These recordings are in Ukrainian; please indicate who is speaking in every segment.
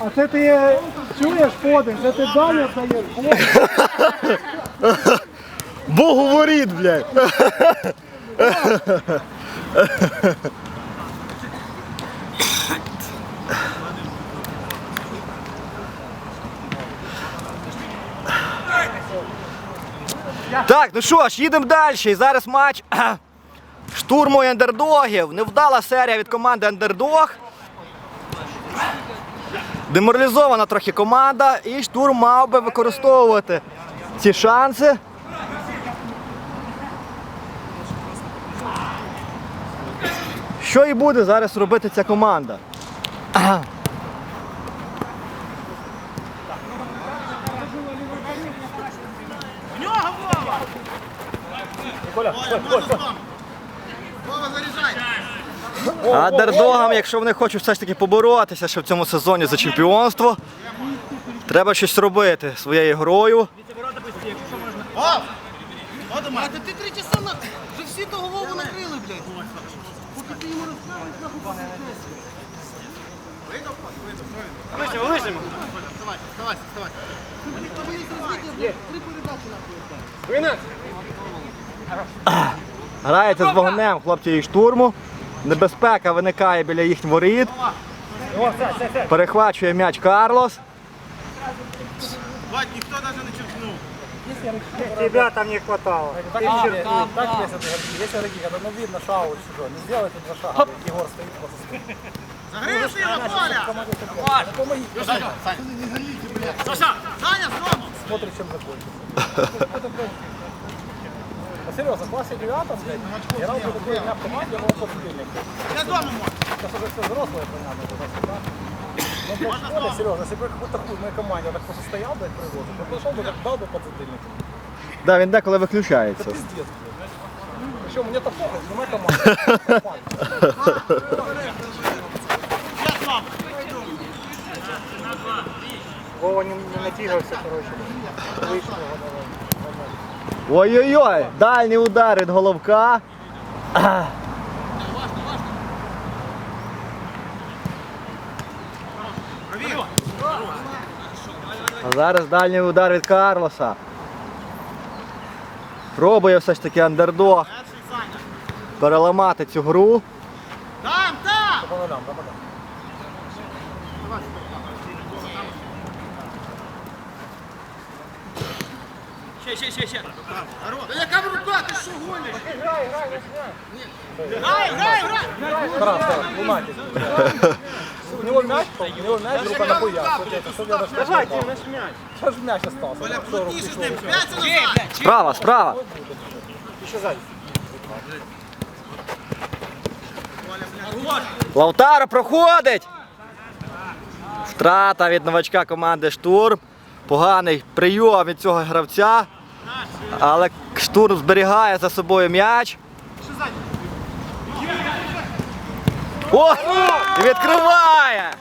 Speaker 1: А це ти чуєш подих, це ти Даня даєш.
Speaker 2: Бог говорить, блядь. Так, ну що ж, їдемо далі. І зараз матч штурму андердогів. Невдала серія від команди Андердог. Деморалізована трохи команда, і штурм мав би використовувати ці шанси. Що і буде зараз робити ця команда? Андердогам, якщо вони хочуть все ж таки поборотися ще в цьому сезоні за чемпіонство, треба щось робити своєю грою.
Speaker 3: А ти три часа на... Всі то голову накрили, блядь. Поки ти йому розправиш, нахуй Вийдемо, вийдемо. Вставай, вставай, вставай. Нахуй.
Speaker 2: Грається з вогнем хлопці і штурму. Небезпека виникає біля їхніх воріт. Перехвачує м'яч Карлос.
Speaker 3: Бать, ніхто навіть не черкнув.
Speaker 1: Тебя там не хватало.
Speaker 4: Так, так, так, так весят игроки. Есть игроки, когда ну видно шаут чужой. Не сделайте два шага. Егор стоит просто стоит.
Speaker 3: Загрився його, Коля!
Speaker 4: Помоги.
Speaker 3: Саня, Саня. Саша! Саня!
Speaker 4: Смотри, чем закончится. Ну, серьезно, в классе девятом, блядь, играл бы такой меня в команде, я был подсудельник.
Speaker 3: Я дома можу.
Speaker 4: Сейчас уже все взрослые, понятно, туда-сюда. Ну, блядь, в школе, серьезно, если бы какой-то хуй в моей команде так просто стоял, блядь, производство, то пошел бы, так дал бы подзатыльник.
Speaker 2: Да, він деколи виключається.
Speaker 4: Это пиздец, блядь. Причем мне то похуй, но моя команда.
Speaker 3: Я сам.
Speaker 1: Вова не, не натягивался, короче. Вышел его давай.
Speaker 2: Ой-ой-ой! Дальній удар від головка. А зараз дальній удар від Карлоса. Пробує все ж таки андердог переламати цю гру.
Speaker 3: Там, там!
Speaker 4: По нулям, да, пока.
Speaker 3: Ще, ще, ще, ще. Да яка рука, ти що гониш? Грай, грай, грай. Грай, грай,
Speaker 4: лунатик. У него мяч, у него мяч, рука. Что тебе, что тебе
Speaker 1: наш мяч.
Speaker 4: Сейчас же мяч остался.
Speaker 3: Бля,
Speaker 4: Что, что,
Speaker 3: ним.
Speaker 4: руки?
Speaker 3: П'ять назад.
Speaker 2: Справа, справа.
Speaker 4: Еще сзади.
Speaker 2: Лаутаро проходить. Втрата від новачка команди Штурм. Поганий прийом від цього гравця. Але штурм зберігає за собою м'яч. О! І відкриває!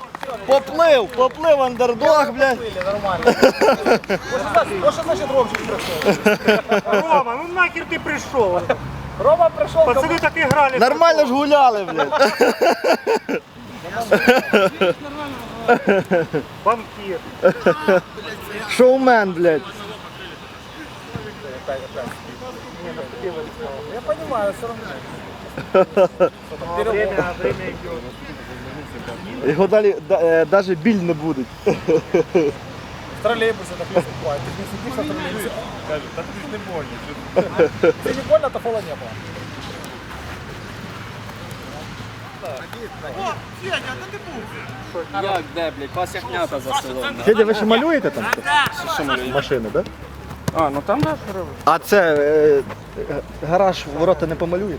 Speaker 2: Поплив, поплив андердог, блядь.
Speaker 4: Были, нормально. Вот что значит Ромчик пришел.
Speaker 1: Рома, ну нахер ты пришел?
Speaker 4: Рома пришел,
Speaker 1: Пацаны так играли.
Speaker 2: Нормально ж гуляли, блядь.
Speaker 1: Банкир.
Speaker 2: Шоумен, блядь.
Speaker 4: Я понимаю, все равно.
Speaker 1: Время, время идет.
Speaker 2: Його далі навіть біль не буде.
Speaker 4: В троллейбусе так не бывает. Ты же не сидишь в троллейбусе. Да ты же не больно. Если не больно, то фола не было.
Speaker 3: О, Федя, а де ти був?
Speaker 5: Як де, блядь, пас як м'ята за селом.
Speaker 2: Федя, ви ще малюєте там? Машини, так?
Speaker 5: А, ну там наш робить.
Speaker 2: А це е, е, гараж ворота не помалює?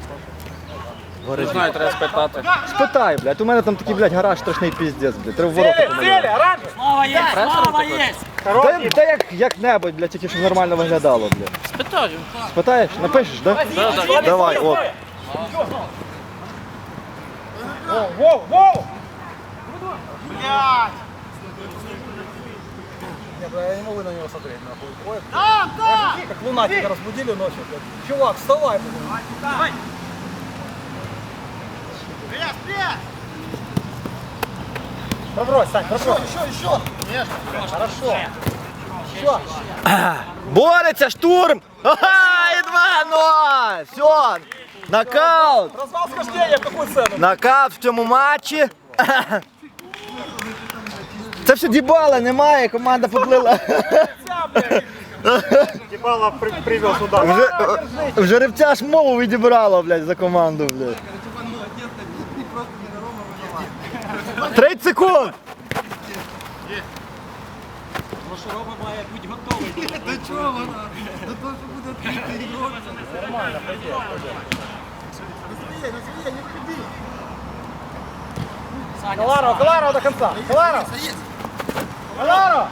Speaker 5: Не знаю, треба спитати.
Speaker 2: Спитай, блядь, у мене там такий, блядь, гараж страшний піздець, блядь. Треба ворота помалювати.
Speaker 5: Слава є, слава є!
Speaker 2: Та, та як, як-небудь, блядь, тільки щоб нормально виглядало, блядь.
Speaker 5: Спитаю.
Speaker 2: Спитаєш, напишеш, да?
Speaker 5: Да, да.
Speaker 2: Давай, от.
Speaker 4: Воу, воу!
Speaker 3: Блядь.
Speaker 4: Не, бля, я не могу на него смотреть, нахуй. Ой,
Speaker 3: Там, там!
Speaker 4: как лунатика разбудили ночью. блядь. Чувак, вставай, блядь.
Speaker 3: Давай. Привет, привет!
Speaker 4: Пробрось, Сань, пробрось. Еще, еще. Хорошо. Еще.
Speaker 2: Бореться, штурм! Ага, і 2-0! Все! Нокаут!
Speaker 4: Развал схождения, в какую цену?
Speaker 2: Нокаут в цьому матчі. Це все дібала, немає, команда поплила.
Speaker 1: Дібала при, привез удар.
Speaker 2: Вже, в жеребця ж мову відібрало, блядь, за команду, блядь. 30 секунд!
Speaker 4: Каларова, Каларова до конца. Каларова. Каларова.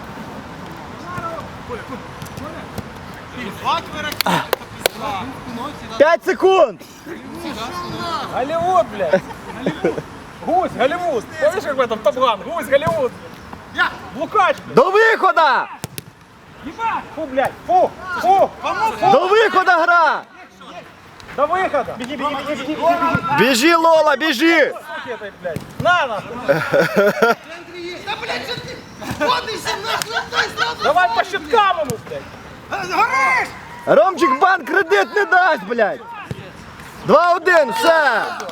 Speaker 2: П'ять секунд!
Speaker 4: Голливуд, блядь. Гусь, Голливуд. Помнишь, как в этом Табган? Гусь, Голливуд. Лукач, блядь.
Speaker 2: До виходу!
Speaker 4: Фу, блядь. Фу, фу.
Speaker 2: До виходу гра!
Speaker 4: До выхода. Беги, беги, беги, беги, беги.
Speaker 2: Біжи, Лола,
Speaker 4: этой, блядь. На,
Speaker 3: Ходишся, нахуй, дай зразу!
Speaker 4: Давай по щиткам ему, блядь.
Speaker 3: Гориш!
Speaker 2: Ромчик банк кредит не дасть, блядь! 2-1, все!